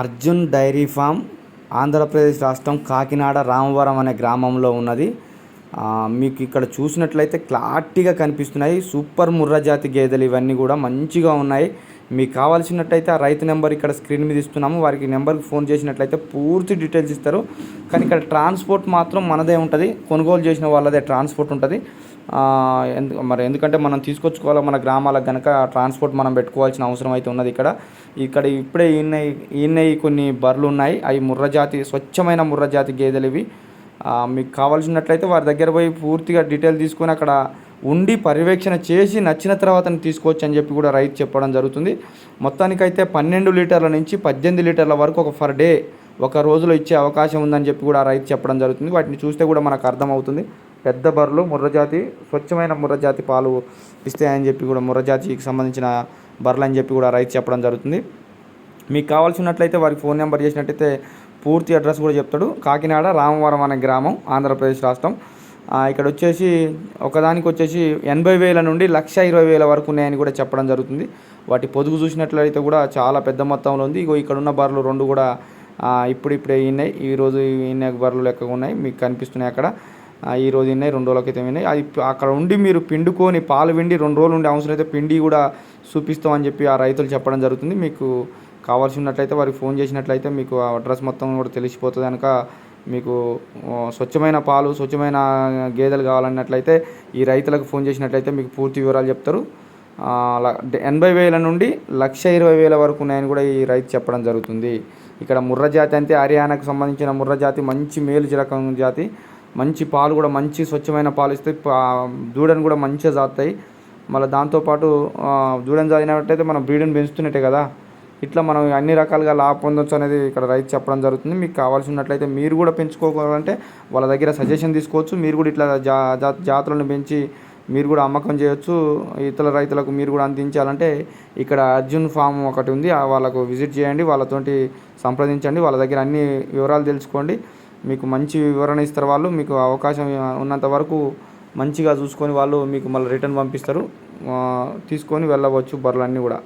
Arjun dairy farm Andhra Pradesh రాష్ట్రం కాకినాడ రామవరం అనే గ్రామంలో ఉన్నది. మీకు ఇక్కడ చూసినట్లయితే క్లారిటీగా కనిపిస్తున్నాయి. సూపర్ ముర్రా జాతి గేదెలు ఇవన్నీ కూడా మంచిగా ఉన్నాయి. మీకు కావాల్సినట్టయితే ఆ రైతు నెంబర్ ఇక్కడ స్క్రీన్ మీద ఇస్తున్నాము. వారికి నెంబర్కి ఫోన్ చేసినట్లయితే పూర్తి డీటెయిల్స్ ఇస్తారు. కానీ ఇక్కడ ట్రాన్స్పోర్ట్ మాత్రం మనదే ఉంటుంది. కొనుగోలు చేసిన వాళ్ళదే ట్రాన్స్పోర్ట్ ఉంటుంది. ఎందు మరి ఎందుకంటే మనం తీసుకొచ్చుకోవాలి మన గ్రామాలకు కనుక ట్రాన్స్పోర్ట్ మనం పెట్టుకోవాల్సిన అవసరం అయితే ఉన్నది ఇక్కడ. ఇక్కడ ఇప్పుడే ఈయన ఈయన కొన్ని బర్రెలు ఉన్నాయి. అవి ముర్రజాతి స్వచ్ఛమైన ముర్రజాతి గేదెలు ఇవి. మీకు కావాల్సినట్లయితే వారి దగ్గర పోయి పూర్తిగా డీటెయిల్ తీసుకొని అక్కడ ఉండి పర్యవేక్షణ చేసి నచ్చిన తర్వాత తీసుకోవచ్చు అని చెప్పి కూడా రైతు చెప్పడం జరుగుతుంది. మొత్తానికైతే పన్నెండు లీటర్ల నుంచి పద్దెనిమిది లీటర్ల వరకు ఒక ఫర్ డే ఒక రోజులో ఇచ్చే అవకాశం ఉందని చెప్పి కూడా రైతు చెప్పడం జరుగుతుంది. వాటిని చూస్తే కూడా మనకు అర్థమవుతుంది. పెద్ద బర్రెలు ముర్రజాతి స్వచ్ఛమైన ముర్రజాతి పాలు ఇస్తాయని చెప్పి కూడా ముర్రజాతికి సంబంధించిన బర్రెలు అని చెప్పి కూడా రైతు చెప్పడం జరుగుతుంది. మీకు కావాల్సినట్లయితే వారికి ఫోన్ నెంబర్ చేసినట్టయితే పూర్తి అడ్రస్ కూడా చెప్తాడు. కాకినాడ రామవరం అనే గ్రామం ఆంధ్రప్రదేశ్ రాష్ట్రం. ఇక్కడ వచ్చేసి ఒకదానికి వచ్చేసి ఎనభై వేల నుండి లక్ష ఇరవై వేల వరకు ఉన్నాయని కూడా చెప్పడం జరుగుతుంది. వాటి పొదుగు చూసినట్లయితే కూడా చాలా పెద్ద మొత్తంలో ఉంది. ఇగో ఇక్కడ ఉన్న బర్రెలు రెండు కూడా ఇప్పుడిప్పుడే ఇప్పుడు ఉన్నాయి ఈ రోజు ఇన్న బర్రెలు లెక్క ఉన్నాయి. మీకు కనిపిస్తున్నాయి అక్కడ. ఈ రోజు ఉన్నాయి రెండు రోజుల క్రితం ఉన్నాయి అది అక్కడ ఉండి మీరు పిండుకొని పాలు పిండి రెండు రోజులు ఉండే అవసరం అయితే పిండి కూడా చూపిస్తామని చెప్పి ఆ రైతులు చెప్పడం జరుగుతుంది. మీకు కావాల్సి ఉన్నట్లయితే వారికి ఫోన్ చేసినట్లయితే మీకు ఆ అడ్రస్ మొత్తం కూడా తెలిసిపోతుంది కనుక మీకు స్వచ్ఛమైన పాలు స్వచ్ఛమైన గేదెలు కావాలన్నట్లయితే ఈ రైతులకు ఫోన్ చేసినట్లయితే మీకు పూర్తి వివరాలు చెప్తారు. ఎనభై వేల నుండి లక్ష ఇరవై వేల వరకు ఉన్నాయని కూడా ఈ రైతు చెప్పడం జరుగుతుంది. ఇక్కడ ముర్ర జాతి అంటే హర్యానాకు సంబంధించిన ముర్ర జాతి మంచి మేలు రకం జాతి మంచి పాలు కూడా మంచి స్వచ్ఛమైన పాలు ఇస్తాయి దూడను కూడా మంచిగా జాతాయి. మళ్ళీ దాంతోపాటు దూడను జాయినట్టయితే మనం బ్రీడ్ని పెంచుతున్నట్టే కదా. ఇట్లా మనం అన్ని రకాలుగా లాభ పొందొచ్చు అనేది ఇక్కడ రైతు చెప్పడం జరుగుతుంది. మీకు కావాల్సి ఉన్నట్లయితే మీరు కూడా పెంచుకోవాలంటే వాళ్ళ దగ్గర సజెషన్ తీసుకోవచ్చు. మీరు కూడా ఇట్లా జా జాతులను పెంచి మీరు కూడా అమ్మకం చేయొచ్చు. ఇతర రైతులకు మీరు కూడా అందించాలంటే ఇక్కడ అర్జున్ ఫామ్ ఒకటి ఉంది. వాళ్ళకు విజిట్ చేయండి. వాళ్ళతోటి సంప్రదించండి. వాళ్ళ దగ్గర అన్ని వివరాలు తెలుసుకోండి. మీకు మంచి వివరణ ఇస్తారు వాళ్ళు. మీకు అవకాశం ఉన్నంత వరకు మంచిగా చూసుకొని వాళ్ళు మీకు మళ్ళీ రిటర్న్ పంపిస్తారు. తీసుకొని వెళ్ళవచ్చు బర్రెలన్నీ కూడా.